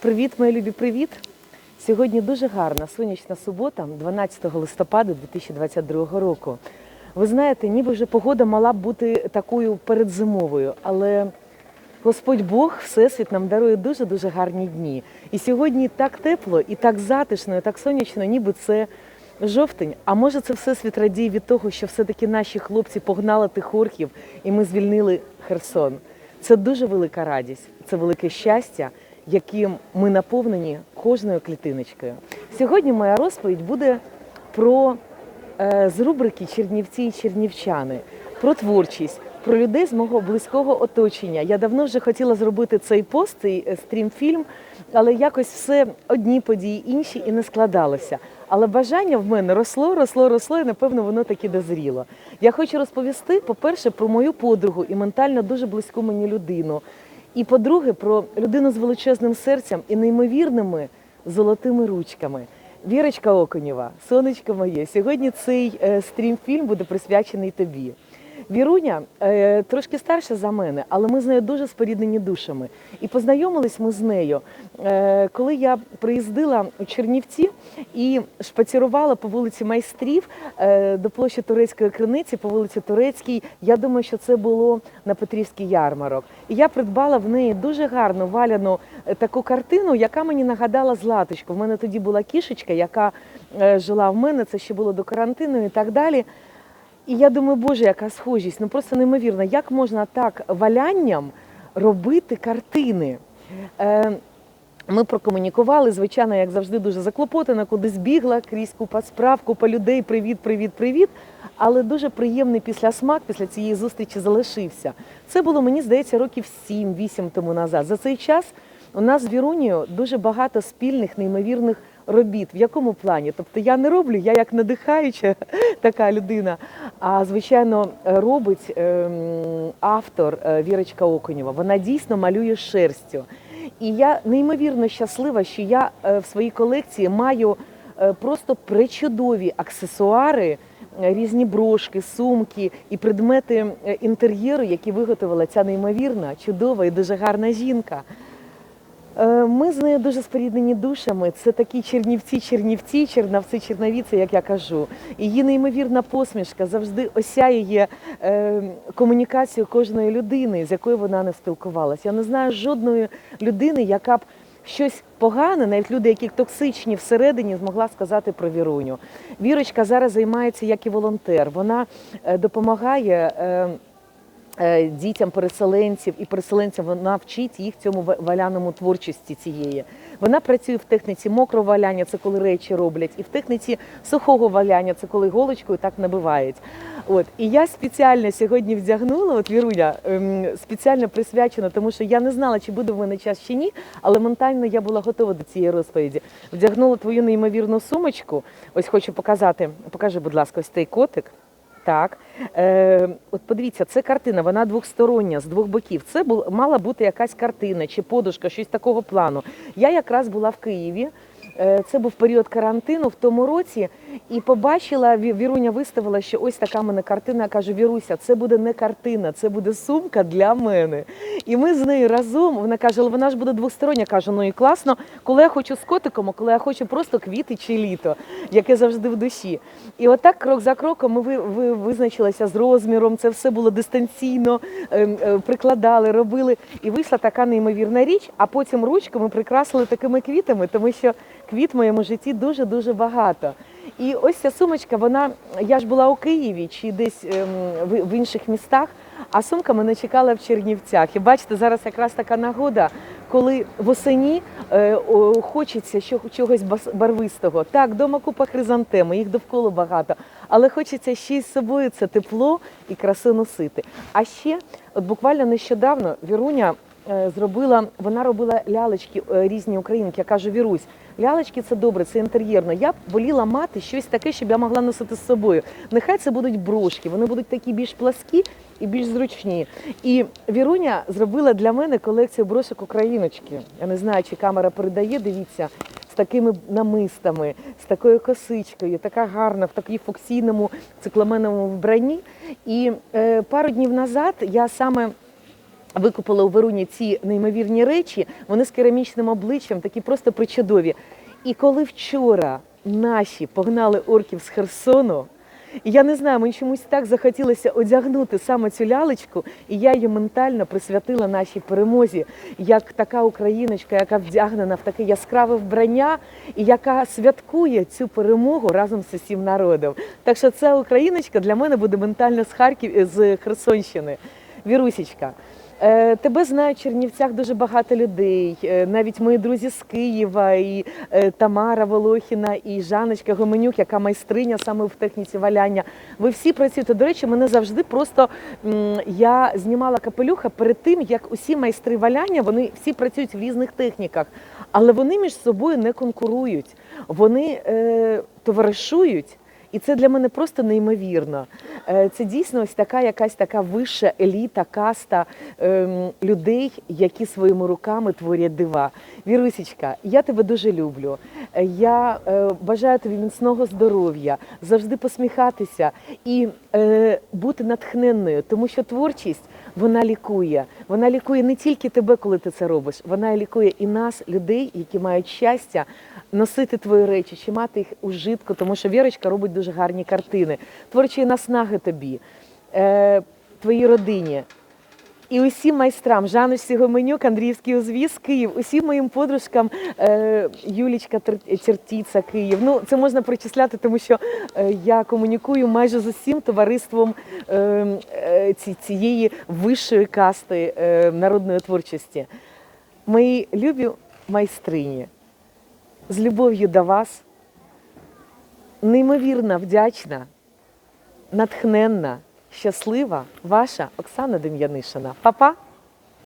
Привіт, мої любі, привіт! Сьогодні дуже гарна сонячна субота, 12 листопада 2022 року. Ви знаєте, ніби вже погода мала б бути такою передзимовою, але Господь Бог, Всесвіт нам дарує дуже-дуже гарні дні. І сьогодні так тепло, і так затишно, і так сонячно, ніби це жовтень. А може це Всесвіт радіє від того, що все-таки наші хлопці погнали тих орків, і ми звільнили Херсон. Це дуже велика радість, це велике щастя, яким ми наповнені кожною клітиночкою. Сьогодні моя розповідь буде про е, з рубрики Чернівці і чернівчани, про творчість, про людей з мого близького оточення. Я давно вже хотіла зробити цей пост, цей е, стрімфільм, але якось все одні події, інші і не складалося. Але бажання в мене росло, росло, росло, і напевно воно таки дозріло. Я хочу розповісти, по-перше, про мою подругу і ментально дуже близьку мені людину. І по-друге, про людину з величезним серцем і неймовірними золотими ручками. Вірочка Оконєва, сонечко моє, сьогодні цей е, стрімфільм буде присвячений тобі. Віруня е, трошки старша за мене, але ми з нею дуже споріднені душами. І познайомились ми з нею, е, коли я приїздила у Чернівці і шпацірувала по вулиці майстрів е, до площі Турецької криниці, по вулиці Турецькій. Я думаю, що це було на Петрівський ярмарок. І я придбала в неї дуже гарну валяну таку картину, яка мені нагадала Златочку. В мене тоді була кішечка, яка жила в мене. Це ще було до карантину і так далі. І я думаю, боже, яка схожість, ну просто неймовірно, як можна так валянням робити картини. Е, ми прокомунікували, звичайно, як завжди, дуже заклопотана, кудись бігла крізь купа справ, купа людей. Привіт, привіт, привіт. Але дуже приємний післясмак після цієї зустрічі залишився. Це було, мені здається, років 7-8 тому назад. За цей час у нас з Вірунією дуже багато спільних, неймовірних робіт. В якому плані? Тобто я не роблю, я як надихаюча така людина. А звичайно, робить ем, автор е, Вірочка Окунєва. Вона дійсно малює шерстю. І я неймовірно щаслива, що я е, в своїй колекції маю е, просто пречудові аксесуари, е, різні брошки, сумки і предмети е, інтер'єру, які виготовила ця неймовірна, чудова і дуже гарна жінка. Е, Ми з нею дуже споріднені душами. Це такі чернівці, чернівці, чернавці, черновіці, як я кажу. Її неймовірна посмішка завжди осяює е, комунікацію кожної людини, з якою вона не спілкувалася. Я не знаю жодної людини, яка б щось погане, навіть люди, які токсичні всередині, змогла сказати про Віруню. Вірочка зараз займається як і волонтер. Вона е, допомагає. Дітям переселенців і переселенцям вона вчить їх цьому валяному творчості цієї. Вона працює в техніці мокрого валяння, це коли речі роблять, і в техніці сухого валяння, це коли голочкою так набивають. От і я спеціально сьогодні вдягнула, от Віруня, ем, спеціально присвячена, тому що я не знала, чи буде в мене час чи ні, але ментально я була готова до цієї розповіді. Вдягнула твою неймовірну сумочку. Ось хочу показати. Покажи, будь ласка, ось цей котик. Так, е, от подивіться, це картина, вона двохстороння, з двох боків. Це бу, мала бути якась картина чи подушка, щось такого плану. Я якраз була в Києві. е, Це був період карантину в тому році, і побачила, Віруня виставила, що ось така мене картина. Я кажу, Віруся, це буде не картина, це буде сумка для мене. І ми з нею разом. Вона каже, але вона ж буде двостороння. Кажу, ну і класно, коли я хочу з котиком, а коли я хочу просто квіти чи літо, яке завжди в душі. І отак, крок за кроком, ми ви, ви, визначилися з розміром. Це все було дистанційно, ем, е, прикладали, робили. І вийшла така неймовірна річ. А потім ручку ми прикрасили такими квітами, тому що квіт в моєму житті дуже дуже багато. І ось ця сумочка, вона я ж була у Києві чи десь ем, в, інших містах. А сумка мене чекала в Чернівцях. І бачите, зараз якраз така нагода, коли восені е, хочеться що, чогось барвистого. Так, дома купа хризантеми, їх довкола багато, але хочеться ще й з собою це тепло і красу носити. А ще, от буквально нещодавно, Віруня зробила, вона робила лялечки е, різні українки. Я кажу, Вірусь, лялечки це добре, це інтер'єрно. Я б воліла мати щось таке, щоб я могла носити з собою. Нехай це будуть брошки, вони будуть такі більш пласкі і більш зручні. І Віруня зробила для мене колекцію брошок україночки. Я не знаю, чи камера передає, дивіться. З такими намистами, з такою косичкою, така гарна, в такій фуксійному цикламеновому вбранні. І е, пару днів назад я саме викупила у Веруні ці неймовірні речі, вони з керамічним обличчям, такі просто причудові. І коли вчора наші погнали орків з Херсону, я не знаю, мені чомусь так захотілося одягнути саме цю лялечку, і я її ментально присвятила нашій перемозі, як така україночка, яка вдягнена в таке яскраве вбрання, і яка святкує цю перемогу разом з усім народом. Так що ця україночка для мене буде ментально з Харків з Херсонщини. Вірусічка. Е, Тебе знають в Чернівцях дуже багато людей, е, навіть мої друзі з Києва, і е, Тамара Волохіна, і Жаночка Гоменюк, яка майстриня саме в техніці валяння. Ви всі працюєте. До речі, мене завжди просто я знімала капелюха перед тим, як усі майстри валяння, вони всі працюють в різних техніках, але вони між собою не конкурують, вони е, товаришують. І це для мене просто неймовірно. Е, Це дійсно ось така якась така вища еліта, каста ем, людей, які своїми руками творять дива. Вірусічка, я тебе дуже люблю. Е, Я е, бажаю тобі міцного здоров'я, завжди посміхатися і е, бути натхненною, тому що творчість вона лікує. Вона лікує не тільки тебе, коли ти це робиш, вона лікує і нас, людей, які мають щастя носити твої речі, чи мати їх у житку, тому що Вірочка робить дуже гарні картини. Творчої наснаги тобі, е, твоїй родині. І усім майстрам, Жаночці Гоменюк, Андріївський узвіз, Київ, усім моїм подружкам е, Юлічка Тер- Тертіца, Київ. Ну, це можна причисляти, тому що е, я комунікую майже з усім товариством е, ці- цієї вищої касти народної творчості. Мої любі майстрині, з любов'ю до вас, неймовірно вдячна, натхненна, щаслива ваша Оксана Дем'янишина. Па-па!